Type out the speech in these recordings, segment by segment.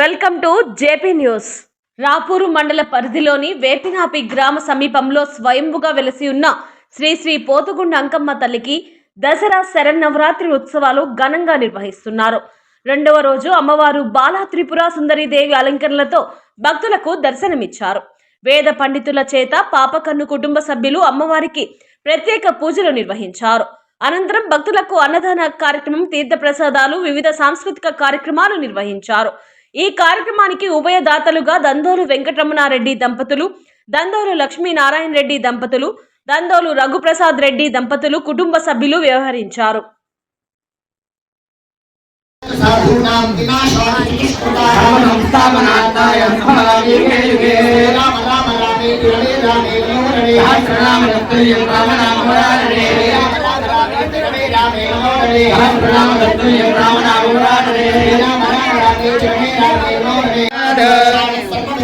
Welcome to JP news. Rapur మండల పరిధిలోని వేపినాపి గ్రామ సమీపంలో స్వయంభుగా వెలసి ఉన్న శ్రీ శ్రీ పోతుగుండ అంకమ్మ తల్లికి దసరా శరన్నవరాత్రి ఉత్సవాలు ఘనంగా నిర్వహిస్తున్నారు. రెండవ రోజు అమ్మవారు బాలా త్రిపుర సుందరీదేవి అలంకరణలతో భక్తులకు దర్శనమిచ్చారు. వేద పండితుల చేత పాపకన్ను కుటుంబ సభ్యులు అమ్మవారికి ప్రత్యేక పూజలు నిర్వహించారు. అనంతరం భక్తులకు అన్నదాన కార్యక్రమం తీర్థప్రసాదాలు వివిధ సాంస్కృతిక కార్యక్రమాలు నిర్వహించారు. ఈ కార్యక్రమానికి ఉభయదాతలుగా దందోలు వెంకటరమణారెడ్డి దంపతులు దందోలు లక్ష్మీనారాయణ రెడ్డి దంపతులు దందోలు రఘుప్రసాద్ రెడ్డి దంపతులు కుటుంబ సభ్యులు వ్యవహరించారు. రమే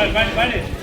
Vale, vale, vale.